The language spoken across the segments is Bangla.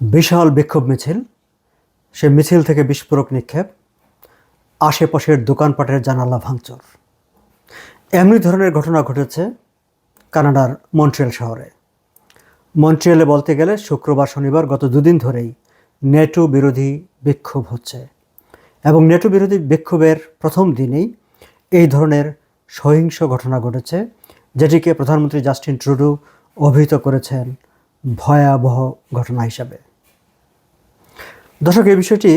বিশাল বিক্ষোভ মিছিল। সে মিছিল থেকে বিস্ফোরক নিক্ষেপ। আশেপাশের দোকানপাটের জানালা ভাঙচুর। এমনি ধরনের ঘটনা ঘটেছে কানাডার মন্ট্রিয়াল শহরে। মন্ট্রিয়ালে বলতে গেলে শুক্রবার শনিবার গত দুদিন ধরেই নেটো বিরোধী বিক্ষোভ হচ্ছে এবং নেটো বিরোধী বিক্ষোভের প্রথম দিনেই এই ধরনের সহিংস ঘটনা ঘটেছে, যেটিকে প্রধানমন্ত্রী জাস্টিন ট্রুডু অভিহিত করেছেন ভয়াবহ ঘটনা হিসাবে। দর্শক, এই বিষয়টি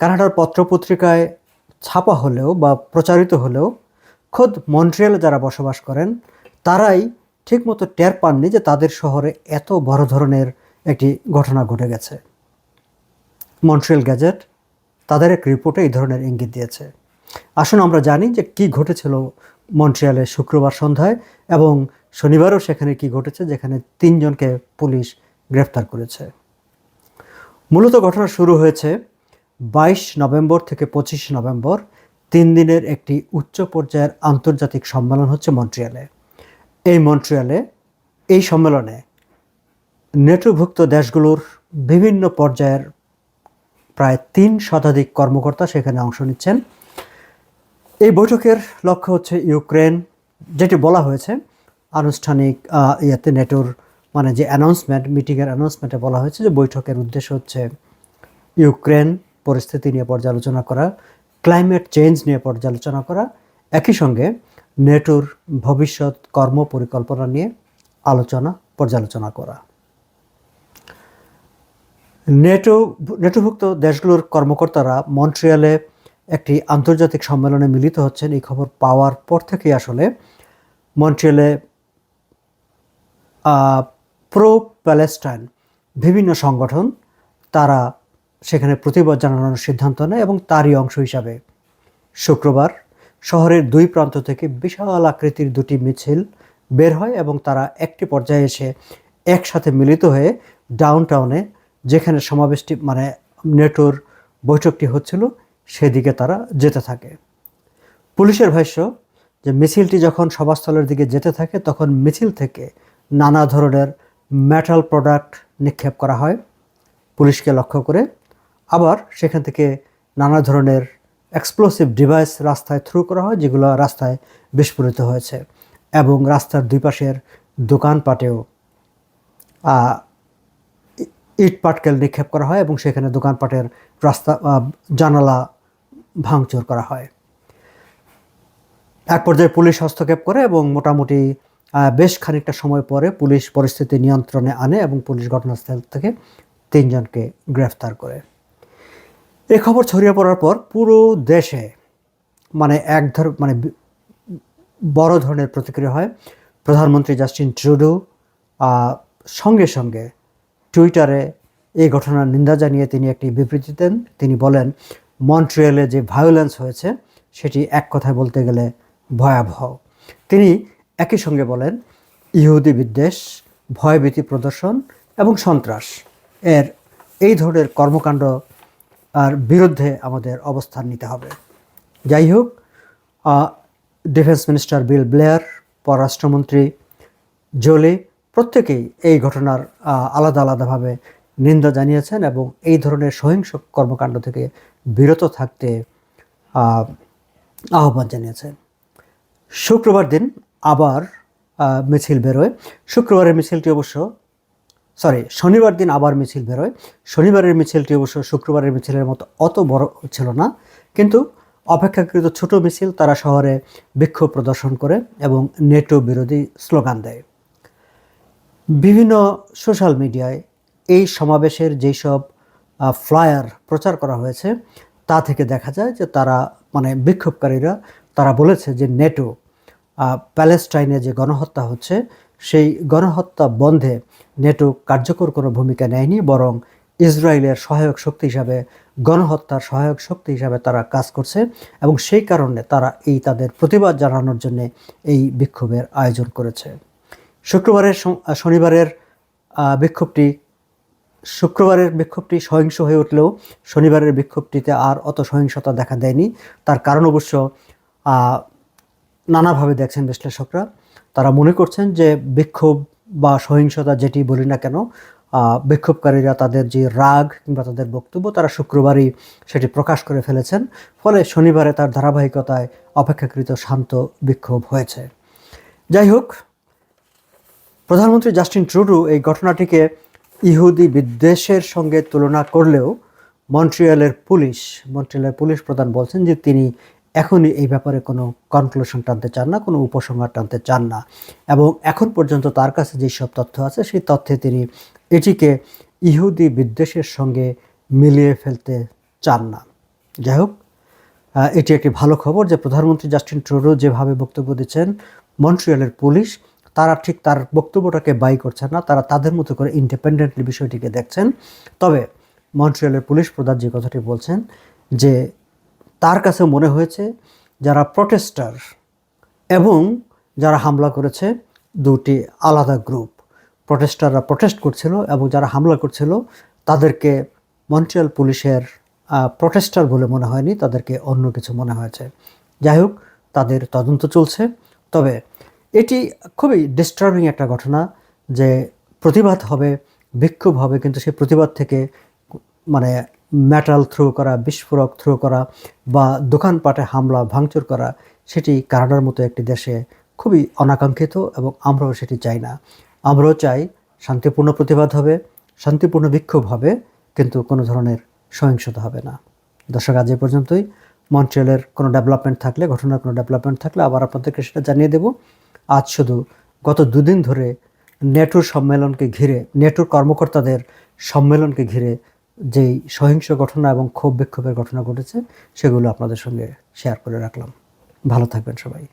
কানাডার পত্রপত্রিকায় ছাপা হলেও বা প্রচারিত হলেও খোদ মন্ট্রিয়ালে যারা বসবাস করেন, তারাই ঠিকমতো টের পাননি যে তাদের শহরে এত বড় ধরনের একটি ঘটনা ঘটে গেছে। মন্ট্রিয়াল গ্যাজেট তাদের এক রিপোর্টে এই ধরনের ইঙ্গিত দিয়েছে। আসুন আমরা জানি যে কি ঘটেছিল মন্ট্রিয়ালে শুক্রবার সন্ধ্যায় এবং শনিবারও সেখানে কি ঘটেছে, যেখানে তিনজনকে পুলিশ গ্রেফতার করেছে। মূলত ঘটনা শুরু হয়েছে বাইশ নভেম্বর থেকে পঁচিশ নভেম্বর, তিন দিনের একটি উচ্চ পর্যায়ের আন্তর্জাতিক সম্মেলন হচ্ছে মন্ট্রিয়ালে। এই মন্ট্রিয়ালে, এই সম্মেলনে নেটোভুক্ত দেশগুলোর বিভিন্ন পর্যায়ের প্রায় তিন শতাধিক কর্মকর্তা সেখানে অংশ নিচ্ছেন। এই বৈঠকের লক্ষ্য হচ্ছে ইউক্রেন, যেটি বলা হয়েছে আনুষ্ঠানিক ইয়েতে নেটোর মানে যে অ্যানাউন্সমেন্ট মিটিংয়ের অ্যানাউন্সমেন্টে বলা হয়েছে যে বৈঠকের উদ্দেশ্য হচ্ছে ইউক্রেন পরিস্থিতি নিয়ে পর্যালোচনা করা ক্লাইমেট চেঞ্জ নিয়ে পর্যালোচনা করা, একই সঙ্গে নেটোর ভবিষ্যৎ কর্ম পরিকল্পনা নিয়ে আলোচনা, পর্যালোচনা করা। নেটো, নেটোভুক্ত দেশগুলোর কর্মকর্তারা মন্ট্রিয়ালে একটি আন্তর্জাতিক সম্মেলনে মিলিত হচ্ছেন। এই খবর পাওয়ার পর থেকেই আসলে মন্ট্রিয়ালে প্রো প্যালেস্টাইন বিভিন্ন সংগঠন, তারা সেখানে প্রতিবাদ জানানোর সিদ্ধান্ত নেয় এবং তারই অংশ হিসাবে শুক্রবার শহরের দুই প্রান্ত থেকে বিশাল আকৃতির দুটি মিছিল বের হয় এবং তারা একটি পর্যায়ে এসে একসাথে মিলিত হয়ে ডাউনটাউনে যেখানে সমাবেশটি মানে নেটোর বৈঠকটি হচ্ছিল, সেদিকে তারা যেতে থাকে। পুলিশের ভাষ্য যে মিছিলটি যখন সভাস্থলের দিকে যেতে থাকে, তখন মিছিল থেকে নানা ধরনের মেটাল প্রোডাক্ট নিক্ষেপ করা হয় পুলিশকে লক্ষ্য করে। আবার সেখান থেকে নানা ধরনের এক্সপ্লোসিভ ডিভাইস রাস্তায় থ্রু করা হয়, যেগুলো রাস্তায় বিস্ফোরিত হয়েছে এবং রাস্তার দুই পাশের দোকানপাটেও ইট পাটকেল নিক্ষেপ করা হয় এবং সেখানে দোকানপাটের রাস্তা জানালা ভাঙচুর করা হয়। এক পর্যায়ে পুলিশ হস্তক্ষেপ করে এবং মোটামুটি বেশ খানিকটা সময় পরে পুলিশ পরিস্থিতি নিয়ন্ত্রণে আনে এবং পুলিশ ঘটনাস্থল থেকে তিনজনকে গ্রেফতার করে। এ খবর ছড়িয়ে পড়ার পর পুরো দেশে মানে এক ধর মানে বড় ধরনের প্রতিক্রিয়া হয়। প্রধানমন্ত্রী জাস্টিন ট্রুডো সঙ্গে সঙ্গে টুইটারে এই ঘটনার নিন্দা জানিয়ে তিনি একটি বিবৃতি দেন। তিনি বলেন, মন্ট্রিয়ালে যে ভায়োলেন্স হয়েছে, সেটি এক কথায় বলতে গেলে ভয়াবহ। তিনি একই সঙ্গে বলেন, ইহুদি বিদ্বেষ ভয়ভীতি প্রদর্শন এবং সন্ত্রাস। এর এই ধরনের কর্মকাণ্ড আর বিরুদ্ধে আমাদের অবস্থান নিতে হবে। যাই হোক ডিফেন্স মিনিস্টার বিল ব্লেয়ার, পররাষ্ট্রমন্ত্রী জোলি প্রত্যেকেই এই ঘটনার আলাদা আলাদাভাবে নিন্দা জানিয়েছেন এবং এই ধরনের সহিংস কর্মকাণ্ড থেকে বিরত থাকতে আহ্বান জানিয়েছেন। শুক্রবার দিন আবার মিছিল বেরোয়। শুক্রবারের মিছিলটি অবশ্য সরি শনিবার দিন আবার মিছিল বেরোয়। শনিবারের মিছিলটি অবশ্য শুক্রবারের মিছিলের মতো অত বড় ছিল না। কিন্তু অপেক্ষাকৃত ছোট মিছিল তারা শহরে বিক্ষোভ প্রদর্শন করে এবং নেটো বিরোধী স্লোগান দেয়। বিভিন্ন সোশ্যাল মিডিয়ায় এই সমাবেশের যেই সব ফ্লায়ার প্রচার করা হয়েছে, তা থেকে দেখা যায় যে তারা মানে বিক্ষোভকারীরা, তারা বলেছে যে নেটো প্যালেস্টাইনে যে গণহত্যা হচ্ছে, সেই গণহত্যা বন্ধে নেটো কার্যকর কোনো ভূমিকা নেয়নি, বরং ইসরায়েলের সহায়ক শক্তি হিসাবে, গণহত্যার সহায়ক শক্তি হিসাবে তারা কাজ করছে এবং সেই কারণে তারা এই তাদের প্রতিবাদ জানানোর জন্য এই বিক্ষোভের আয়োজন করেছে। শুক্রবারের শনিবারের বিক্ষোভটি, শুক্রবারের বিক্ষোভটি সহিংস হয়ে উঠলেও শনিবারের বিক্ষোভটিতে আর অত সহিংসতা দেখা দেয়নি। তার কারণ অবশ্য নানাভাবে দেখছেন বিশ্লেষকরা। তারা মনে করছেন যে বিক্ষোভ বা সহিংসতা যেটি বলি না কেন বিক্ষোভকারীরা তাদের যে রাগ কিংবা তাদের বক্তব্য তারা শুক্রবারই সেটি প্রকাশ করে ফেলেছেন। ফলে শনিবারে তার ধারাবাহিকতায় অপেক্ষাকৃত শান্ত বিক্ষোভ হয়েছে। যাই হোক, প্রধানমন্ত্রী জাস্টিন ট্রুডু এই ঘটনাটিকে ইহুদি বিদ্বেষের সঙ্গে তুলনা করলেও মন্ট্রিয়ালের পুলিশ মন্ট্রিয়ালের পুলিশ প্রধান বলছেন যে তিনি এখনই এই ব্যাপারে কোনো কনক্লুশন টানতে চান না, কোনো উপসংহার টানতে চান না। এবং এখন পর্যন্ত তার কাছে যেসব তথ্য আছে, সেই তথ্যে তিনি এটিকে ইহুদি বিদ্বেষের সঙ্গে মিলিয়ে ফেলতে চান না। যাই হোক এটি একটি ভালো খবর যে প্রধানমন্ত্রী জাস্টিন ট্রুডো যেভাবে বক্তব্য দিচ্ছেন, মন্ট্রিয়ালের পুলিশ, তারা ঠিক তার বক্তব্যটাকে বাই করছেন না, তারা তাদের মতো করে ইন্ডিপেন্ডেন্টলি বিষয়টিকে দেখছেন। তবে মন্ট্রিয়ালের পুলিশ প্রধান যে কথাটি বলছেন যে তার কাছে মনে হয়েছে যারা প্রটেস্টার এবং যারা হামলা করেছে, দুটি আলাদা গ্রুপ। প্রটেস্টাররা প্রটেস্ট করছিল এবং যারা হামলা করছিল, তাদেরকে মন্ট্রিয়াল পুলিশের প্রটেস্টার বলে মনে হয়নি, তাদেরকে অন্য কিছু মনে হয়েছে। যাই হোক, তাদের তদন্ত চলছে। তবে এটি খুবই ডিস্টার্বিং একটা ঘটনা যে প্রতিবাদ হবে, বিক্ষোভ হবে, কিন্তু সেই প্রতিবাদ থেকে মানে মেটাল থ্রো করা, বিস্ফোরক থ্রো করা বা দোকানপাটে হামলা, ভাঙচুর করা, সেটি কানাডার মতো একটি দেশে খুবই অনাকাঙ্ক্ষিত এবং আমরাও সেটি চাই না। আমরাও চাই শান্তিপূর্ণ প্রতিবাদ হবে, শান্তিপূর্ণ বিক্ষোভ হবে, কিন্তু কোনো ধরনের সহিংসতা হবে না। দর্শক, আজ এ পর্যন্তই। মন্ট্রিয়ালের কোনো ডেভেলপমেন্ট থাকলে, ঘটনার কোনো ডেভেলপমেন্ট থাকলে আবার আপনাদেরকে সেটা জানিয়ে দেব। আজ শুধু গত দুদিন ধরে নেটোর সম্মেলনকে ঘিরে নেটোর কর্মকর্তাদের সম্মেলনকে ঘিরে যেই সহিংস ঘটনা এবং ক্ষোভ বিক্ষোভের ঘটনা ঘটেছে, সেগুলো আপনাদের সঙ্গে শেয়ার করে রাখলাম। ভালো থাকবেন সবাই।